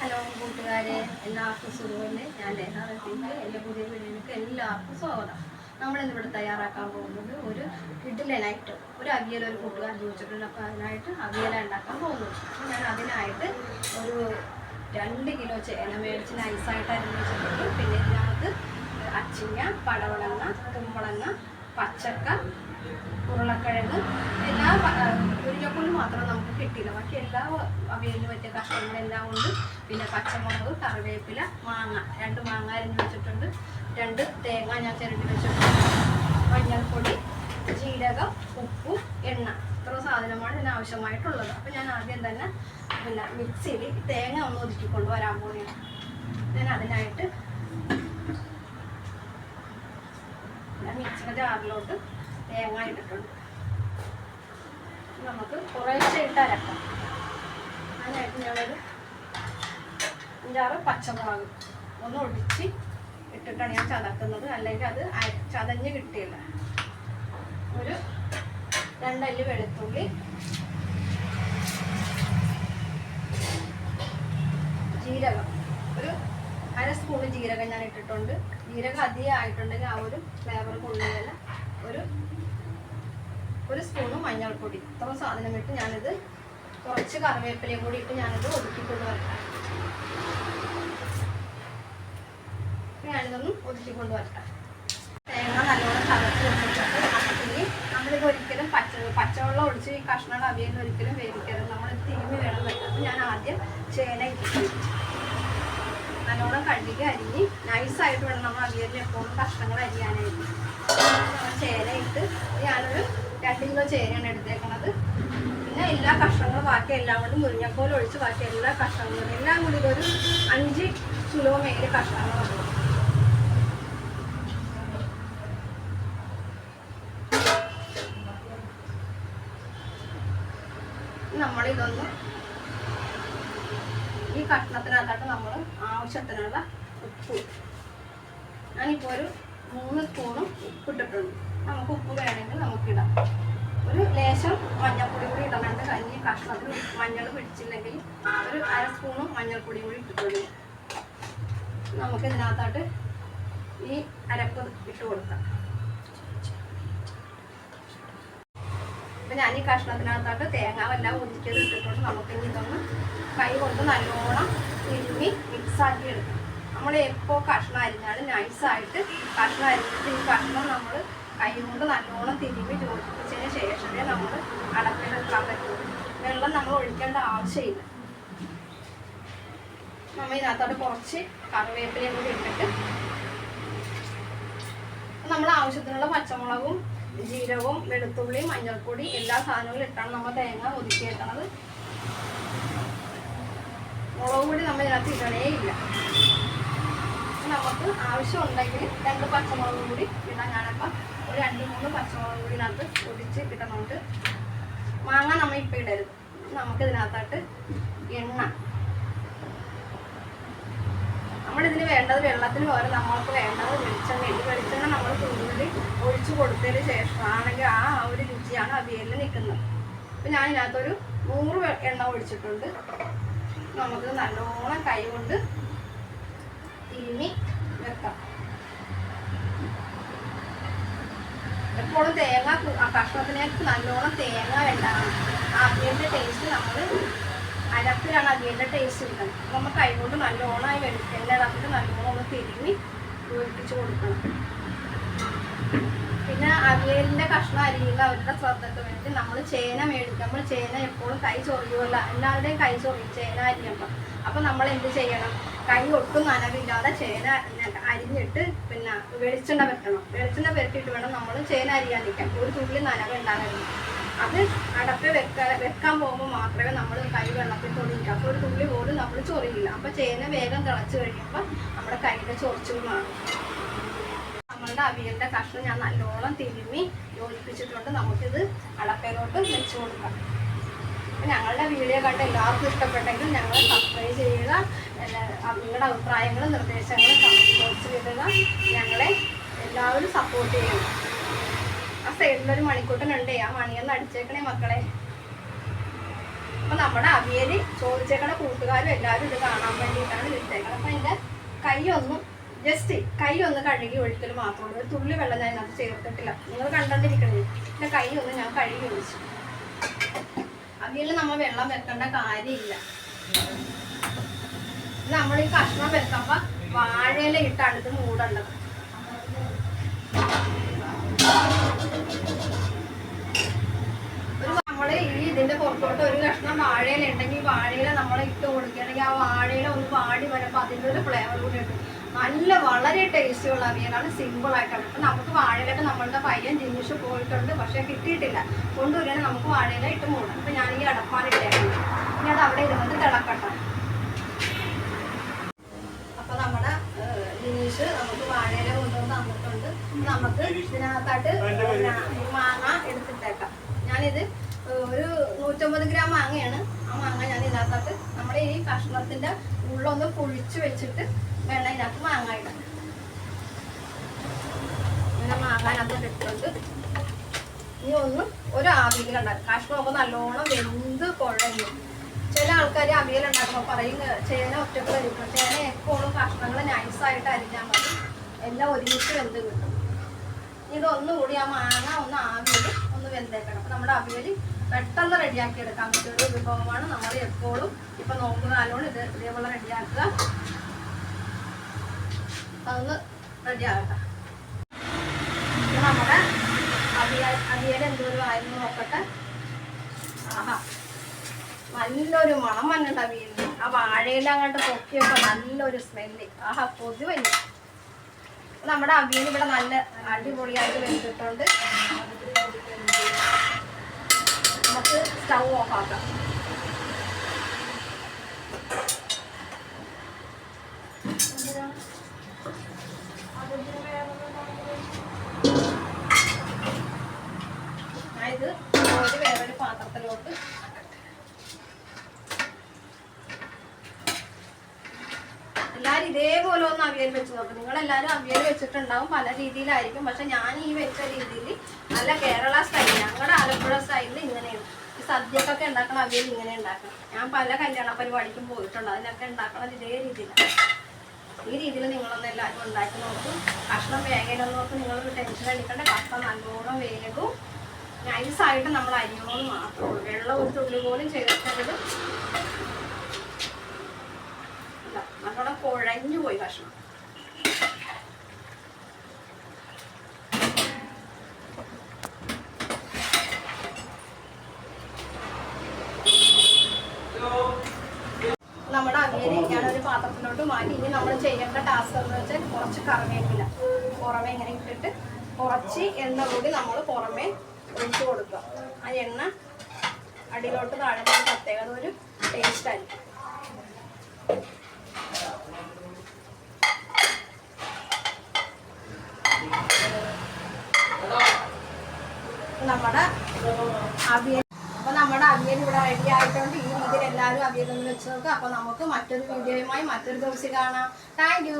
Hello കൂട്ടുകാരെ എല്ലാവർക്കും സുഖമല്ലേ? ഞാൻ ലേഖ റഫീക്ക് എന്റെ പുതിയ വീഡിയോയിലേക്ക് എല്ലാവർക്കും സ്വാഗതം. നമ്മളിന്നിവിടെ തയ്യാറാക്കാൻ പോകുന്നത് ഒരു ഐറ്റം ഒരു അവിയൽ ഒരു കൂട്ടുകാരൻ ചോദിച്ചിട്ടുണ്ട്. അപ്പോൾ അതിനായിട്ട് അവിയല ഉണ്ടാക്കാൻ പോകുന്നു. അപ്പോൾ ഞാൻ അതിനായിട്ട് ഒരു രണ്ട് കിലോ ചേന മേടിച്ച് നൈസായിട്ട് അരിഞ്ഞ് വെച്ചിട്ടുണ്ട്. പിന്നെ ഇതിനകത്ത് അച്ചിങ്ങ പടവളങ്ങ കുമ്പളങ്ങ പച്ചക്ക ഉരുളക്കിഴങ്ങ് എല്ലാ മുരിങ്ങപ്പുല്ല് മാത്രം നമുക്ക് കിട്ടിയില്ല. ബാക്കി എല്ലാ അവയിലും പറ്റിയ കഷ്ണങ്ങളെല്ലാം ഉണ്ട്. പിന്നെ പച്ചമുളക് കറിവേപ്പില മാങ്ങ. രണ്ട് മാങ്ങ അരിഞ്ഞ് വെച്ചിട്ടുണ്ട്. രണ്ട് തേങ്ങ ഞാൻ ചിരണ്ടി വെച്ചിട്ടുണ്ട്. മഞ്ഞൾപ്പൊടി ജീരകം ഉപ്പ് എണ്ണ. ഇത്ര സാധനമാണ് ഇതിന് ആവശ്യമായിട്ടുള്ളത്. അപ്പോൾ ഞാൻ ആദ്യം തന്നെ പിന്നെ മിക്സിയിൽ തേങ്ങ ഒന്ന് ഒതുക്കിക്കൊണ്ട് വരാൻ പോവുകയാണ്. ഞാൻ അതിനായിട്ട് ഞാൻ മിക്സിയുടെ ജാറിലോട്ട് തേങ്ങ ഇട്ടിട്ടുണ്ട്. നമുക്ക് കുറേശ്ശെ ഇട്ട് അരക്കാം. അതിനായിട്ട് ഞാനൊരു അഞ്ചാറ് പച്ചമുളക് ഒന്ന് ഒടിച്ച് ഇട്ടിട്ടാണ് ഞാൻ ചതക്കുന്നത്. അല്ലെങ്കിൽ അത് ചതഞ്ഞ് കിട്ടിയില്ല. ഒരു രണ്ടല്ലി വെളുത്തുള്ളി. ജീരകം. ഒരു അര സ്പൂണ് ജീരകം ഞാൻ ഇട്ടിട്ടുണ്ട്. ജീരകം അധികം ആയിട്ടുണ്ടെങ്കിൽ ആ ഒരു ഫ്ലേവർ കൊള്ളുകയില്ല ഒരു ഒരു സ്പൂണ് മഞ്ഞൾപ്പൊടി. ഇത്ര സാധനം ഇട്ട് ഞാനിത് കുറച്ച് കറിവേപ്പിലയും കൂടി ഇട്ട് ഞാനിത് ഒതുക്കിക്കൊണ്ട് വരട്ടെ. ഞാനിതൊന്നും ഒതുക്കിക്കൊണ്ട് വരട്ടെ. തേങ്ങ നല്ലോണം ചതച്ച് വെച്ചിട്ടുണ്ട്. ഇനി നമ്മളിത് ഒരിക്കലും പച്ച പച്ചവെള്ളം ഒഴിച്ച് ഈ കഷ്ണം അവിയലിന് ഒരിക്കലും വേവിക്കരുത്. നമ്മൾ തിരുമ്മി വേണം അപ്പോൾ ഞാൻ ആദ്യം ചേന ഇട്ടിട്ടുണ്ട് നല്ലോണം കഴുകി അരിഞ്ഞ് നൈസായിട്ട് വേണം നമ്മൾ അവിയലിന് എപ്പോഴും കഷ്ണങ്ങൾ അരിയാനായിട്ട്. ചേന ഇട്ട് ഞാനൊരു രണ്ട് കിലോ ചേനയാണ് എടുത്തേക്കണത്. പിന്നെ എല്ലാ കഷ്ണങ്ങളും ബാക്കി എല്ലാം കൊണ്ട് മുരിങ്ങക്കോൽ ഒഴിച്ച് ബാക്കി എല്ലാ കഷ്ണങ്ങളും എല്ലാം കൂടി ഒരു അഞ്ച് കിലോ മേലെ കഷ്ണങ്ങളുണ്ട് നമ്മളിതൊന്ന് ഈ കഷ്ണത്തിനകത്തായിട്ട് നമ്മൾ ആവശ്യത്തിനുള്ള ഉപ്പ്. ഞാനിപ്പോൾ ഒരു മൂന്ന് സ്പൂണും ഉപ്പിട്ടിട്ടുണ്ട്. നമുക്ക് ഉപ്പ് വേണമെങ്കിൽ നമുക്കിടാം ഒരു ലേശം മഞ്ഞൾപ്പൊടി കൂടി ഇടണമെന്ന് കഞ്ഞി കഷ്ണത്തിൽ മഞ്ഞൾ പിടിച്ചില്ലെങ്കിൽ ഒരു അര സ്പൂണും മഞ്ഞൾപ്പൊടി കൂടി ഇട്ടിട്ടുണ്ട്. നമുക്ക് ഇതിനകത്തോട്ട് ഈ അരപ്പ് ഇട്ട് കൊടുക്കാം. അപ്പം ഞാൻ ഈ കഷ്ണത്തിനകത്തോട്ട് തേങ്ങാവെല്ലാം ഒതുക്കിയത് ഇട്ടിട്ടുണ്ട് നമുക്ക് ഇനി ഇതൊന്ന് കൈ കൊണ്ട് നല്ലോണം തിരുമ്മി മിക്സാക്കി എടുക്കാം. നമ്മൾ എപ്പോൾ കഷ്ണം അരിഞ്ഞാലും നൈസായിട്ട് കഷ്ണം അരിഞ്ഞിട്ട് ഈ കഷ്ണം നമ്മൾ കൈ കൊണ്ട് നല്ലോണം തിരുമ്മി യോജിപ്പിച്ചതിന് ശേഷമേ നമ്മൾ അടപ്പിലെടുക്കാൻ പറ്റുള്ളൂ വെള്ളം നമ്മൾ ഒഴിക്കേണ്ട ആവശ്യമില്ല. നമ്മൾ ഇതിനകത്തോട്ട് കുറച്ച് കറിവേപ്പിലയും കൂടി ഇട്ടിട്ട് നമ്മൾ ആവശ്യത്തിനുള്ള പച്ചമുളകും ജീരകവും വെളുത്തുള്ളിയും മഞ്ഞൾപ്പൊടി എല്ലാ സാധനങ്ങളും ഇട്ടാണ് നമ്മൾ തേങ്ങ ഒതുക്കി വെക്കണത് മുളക് പൊടി നമ്മൾ ഇതിനകത്ത് ഇടണേ ഇല്ല. നമുക്ക് ആവശ്യമുണ്ടെങ്കിൽ രണ്ട് പച്ചമുളക് കൂടി ഇടാൻ ഞാനപ്പം. ഒരു രണ്ട് മൂന്ന് പച്ചമുളക് കൂടി ഇതിനകത്ത് ഒടിച്ച് ഇടുന്നുണ്ട് മാങ്ങ നമ്മൾ ഇപ്പം ഇടരുത്. നമുക്ക് ഇതിനകത്തായിട്ട് എണ്ണ വേണ്ടത് വെള്ളത്തിന് പകരം നമ്മൾക്ക് വേണ്ടത് വെളിച്ചെണ്ണ ഈ വെളിച്ചെണ്ണ നമ്മൾ തുള്ളി ഒഴിച്ചു കൊടുത്തതിന് ശേഷം ആണെങ്കിൽ ആ ഒരു രുചിയാണ് അവിയലിൽ നിൽക്കുന്നത്. അപ്പം ഞാൻ ഇതിനകത്തൊരു നൂറ് എണ്ണ ഒഴിച്ചിട്ടുണ്ട്. നമുക്ക് നല്ലോണം കൈ കൊണ്ട് തിരുമി വെക്കാം. എപ്പോഴും തേങ്ങ കഷ്ണത്തിനേക്ക് നല്ലോണം തേങ്ങ വേണ്ടാണ്. അവിയലിന്റെ ടേസ്റ്റ് നമ്മൾ അരപ്പിലാണ് അവിയലിന്റെ ടേസ്റ്റ് കിട്ടുന്നത് നമ്മൾ കൈ കൊണ്ട് നല്ലോണം ഈ വെളിച്ചെണ്ണ ഇടത്തിട്ട് നല്ലോണം ഒന്ന് തിരുങ്ങി ഒഴിപ്പിച്ച് കൊടുക്കണം. പിന്നെ അവിയലിന്റെ കഷ്ണം അരിയിൽ അവരുടെ ശ്രദ്ധയ്ക്ക് വേണ്ടി നമ്മൾ ചേന മേടിക്കും. നമ്മൾ ചേന എപ്പോഴും കൈ ചൊറിയുമല്ല എല്ലാവരുടെയും കൈ ചൊറിയും ചേന അരിയുമ്പോൾ അപ്പം നമ്മൾ എന്ത് ചെയ്യണം? കൈ ഒട്ടും നനവില്ലാതെ ചേന അരിഞ്ഞിട്ട് പിന്നെ വെളിച്ചെണ്ണ വെക്കണം. വെളിച്ചെണ്ണ പെരട്ടിയിട്ട് വേണം നമ്മൾ ചേന അരിയാൻ നിൽക്കാൻ ഒരു തുള്ളി നനവ് ഉണ്ടാകരുത് അത് അടപ്പ് വെക്കാൻ വെക്കാൻ പോകുമ്പോൾ മാത്രമേ നമ്മൾ കൈ വെള്ളത്തിൽ തൊടിയില്ല അപ്പോൾ ഒരു തുള്ളി പോലും നമ്മൾ ചൊറിയില്ല. അപ്പോൾ ചേന വേഗം തിളച്ച് കഴിയുമ്പോൾ നമ്മുടെ കൈയുടെ ചൊറിച്ചിൽ മാറും. നമ്മളുടെ അവിയലിന്റെ കഷ്ണം ഞാൻ നല്ലോണം തിരുമ്മി യോജിപ്പിച്ചിട്ടുണ്ട്. നമുക്കിത് അടപ്പയിലോട്ട് വെച്ച് കൊടുക്കാം. ഞങ്ങളുടെ വീഡിയോ കണ്ട് എല്ലാവർക്കും ഇഷ്ടപ്പെട്ടെങ്കിൽ ഞങ്ങളെ സബ്സ്ക്രൈബ് ചെയ്യുക. നിങ്ങളുടെ അഭിപ്രായങ്ങളും നിർദ്ദേശങ്ങളും കമന്റ് ബോക്സിൽ ഇടുക. ഞങ്ങളെ എല്ലാവരും സപ്പോർട്ട് ചെയ്യണം ആ സൈഡിലൊരു മണിക്കൂട്ടനുണ്ടേ ആ മണിയൊന്ന് അടിച്ചേക്കണേ മക്കളെ. അപ്പൊ നമ്മുടെ അവിയൽ ചോദിച്ചേക്കണ കൂട്ടുകാരും എല്ലാവരും ഇത് കാണാൻ വേണ്ടിയിട്ടാണ് ഇട്ടേക്കുന്നത് അപ്പൊ എന്റെ കൈ ഒന്നും ജസ്റ്റ് കൈ ഒന്ന് കഴുകി ഒഴിക്കൽ മാത്രമേ ഉള്ളൂ. ഒരു തുള്ളി വെള്ളം ഞാൻ അത് ചേർത്തിട്ടില്ല. നിങ്ങൾ കണ്ടോണ്ടിരിക്കണേ. എന്റെ കൈ ഒന്ന് ഞാൻ കഴുകി ഒഴിച്ചു. അവിയൽ നമ്മൾ വെള്ളം വെക്കേണ്ട കാര്യമില്ല. നമ്മൾ ഈ കഷ്ണം വെക്കുമ്പോ വാഴയില ഇട്ടാണ് ഇത് മൂടേണ്ടത്. പുറത്തോട്ട് ഒരു കഷ്ണം വാഴയില ഉണ്ടെങ്കിൽ വാഴയില നമ്മൾ ഇട്ട് കൊടുക്കുകയാണെങ്കിൽ ആ വാഴയില ഒന്ന് വാടി വരുമ്പോൾ അതിന്റെ ഒരു ഫ്ലേവർ കൂടി ഉണ്ട്. നല്ല വളരെ ടേസ്റ്റി ഉള്ള അവിയലാണ് സിമ്പിൾ ആയിട്ടാണ്. ഇപ്പം നമുക്ക് വാഴയിലൊക്കെ നമ്മളുടെ പയ്യൻ ജിനിഷ് പോയിട്ടുണ്ട്. പക്ഷേ കിട്ടിയിട്ടില്ല. കൊണ്ടുവരികയാണ് നമുക്ക് വാഴയില ഇട്ട് മൂടാം. അപ്പം ഞാൻ ഈ അടപ്പാൻ ഞാൻ ഇനി അത് അവിടെ ഇരുന്നിട്ട് തിളക്കട്ടെ. അപ്പൊ നമ്മുടെ നമുക്ക് വാഴയില കൊണ്ടുവന്ന് തന്നിട്ടുണ്ട്. നമുക്ക് ഇതിനകത്തായിട്ട് മാങ്ങ എടുത്തിട്ടേക്കാം. ഞാനിത് നൂറ്റമ്പത് ഗ്രാം മാങ്ങയാണ്. ആ മാങ്ങ ഞാൻ ഇതിനകത്തോട്ട് നമ്മുടെ ഈ കഷ്ണത്തിന്റെ ഉള്ളൊന്ന് പൊഴിച്ച് വെച്ചിട്ട് വേണം ഇതിനകത്ത് മാങ്ങ ഇടാൻ. മാങ്ങ ഇനി ഒന്ന് ഒരു ആവിയിൽ കണ്ടാൽ കഷ്ണമൊക്കെ നല്ലോണം വെന്ത് കുഴഞ്ഞു ചില ആൾക്കാർ അവിയൽ ഉണ്ടാക്കുമ്പോൾ പറയും ചേന ഒറ്റയ്ക്ക് കഴിക്കണം ചേന എപ്പോഴും കഷ്ണങ്ങൾ നൈസായിട്ട് അരിഞ്ഞാൽ മതി. എല്ലാം ഒരുമിച്ച് വെന്ത് കിട്ടും. ഇതൊന്നുകൂടി ആ മാങ്ങ ഒന്ന് ആവിയിൽ ഒന്ന് വെന്തേക്കണം. അപ്പം നമ്മുടെ അവിയൽ പെട്ടെന്ന് റെഡിയാക്കി എടുക്കാൻ പറ്റിയ ഒരു വിഭവമാണ്. നമ്മൾ എപ്പോഴും ഇപ്പൊ കാലമാണ് ഇത് ഇതേപോലെ റെഡിയാക്കുക. അതൊന്ന് റെഡിയാകട്ടെ. നമ്മുടെ അവിയൽ എന്തോരം ആയിരുന്നു നോക്കട്ടെ. ആഹാ. നല്ലൊരു മണം വന്നിട്ട് അവിയലിന്. ആ വാഴയില അങ്ങോട്ട് പൊക്കിയപ്പോൾ നല്ലൊരു സ്മെല്ല് ആഹാ കൊതി നമ്മുടെ അവിയൽ ഇവിടെ നല്ല അടിപൊളിയായിട്ട് വെച്ചിട്ടുണ്ട് നമുക്ക് സ്റ്റൗ ഓഫ് ആക്കാം ഞാൻ ഇത് ഒരു വേറൊരു പാത്രത്തിലോട്ട് എല്ലാവരും ഇതേപോലെ ഒന്ന് അവിയൽ വെച്ച് നോക്കും. നിങ്ങളെല്ലാവരും അവിയൽ വെച്ചിട്ടുണ്ടാവും പല രീതിയിലായിരിക്കും. പക്ഷെ ഞാൻ ഈ വെച്ച രീതിയിൽ നല്ല കേരള സ്റ്റൈൽ ഞങ്ങളുടെ ആലപ്പുഴ സ്റ്റൈലിൽ ഇങ്ങനെയാണ്. ഈ സദ്യക്കൊക്കെ ഉണ്ടാക്കണം അവിയൽ ഇങ്ങനെ ഉണ്ടാക്കണം. ഞാൻ പല കല്യാണ പരിപാടിക്കും പോയിട്ടുണ്ട് അതിനൊക്കെ ഉണ്ടാക്കണത് ഇതേ രീതിയിലാണ് ഈ രീതിയിൽ നിങ്ങളൊന്ന് എല്ലാവരും ഉണ്ടാക്കി നോക്കും. കഷ്ണം വേഗയിലെന്ന് നോക്കും. നിങ്ങളൊരു ടെൻഷൻ അടിക്കേണ്ട. കഷ്ണം നല്ലോണം വേഗവും നൈസായിട്ട് നമ്മൾ അരിയണമെന്ന് മാത്രമേ ഉള്ളൂ. വെള്ളം ഒരു തുള്ളി പോലും ചേർക്കരുത്. കുഴഞ്ഞു പോയി ഭക്ഷണം. നമ്മുടെ അവിയൽ ഒരു പാത്രത്തിലോട്ട് മാറ്റി. ഇനി നമ്മൾ ചെയ്യേണ്ട ടാസ്ക് എന്ന് വെച്ചാൽ കുറച്ച് കറിവേപ്പില. പുറമെ ഇങ്ങനെ ഇട്ടിട്ട് കുറച്ച് എണ്ണ കൂടി നമ്മൾ പുറമെ ഒഴിച്ചു കൊടുക്കുക. ആ എണ്ണ അടിയിലോട്ട് താഴെ പ്രത്യേകത ഒരു ടേസ്റ്റ് നമ്മുടെ അവിയൽ. അപ്പൊ നമ്മുടെ അവിയൽ ഇവിടെ റെഡി ആയിട്ടുണ്ട്. ഈ രീതിയിൽ എല്ലാവരും അവിയൽ ഒന്ന് വെച്ച് നോക്കുക അപ്പൊ നമുക്ക് മറ്റൊരു വീഡിയോയുമായി മറ്റൊരു ദിവസം കാണാം. താങ്ക്